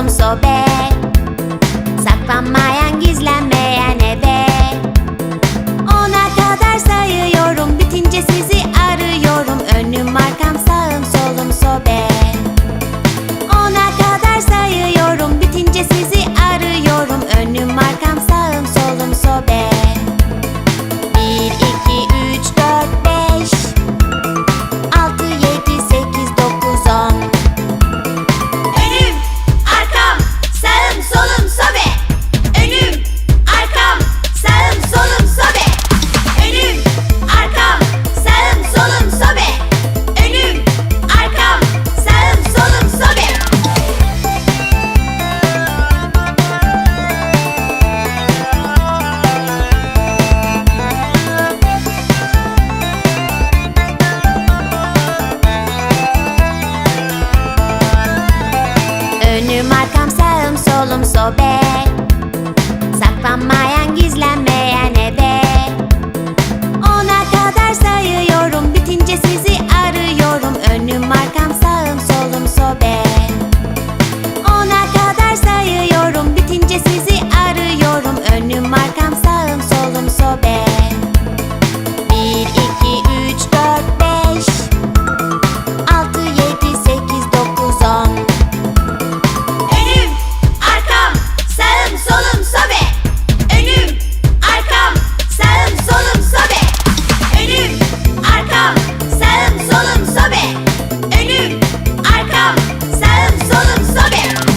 solum sobe Saklanmayan Arkam sağım solum sobe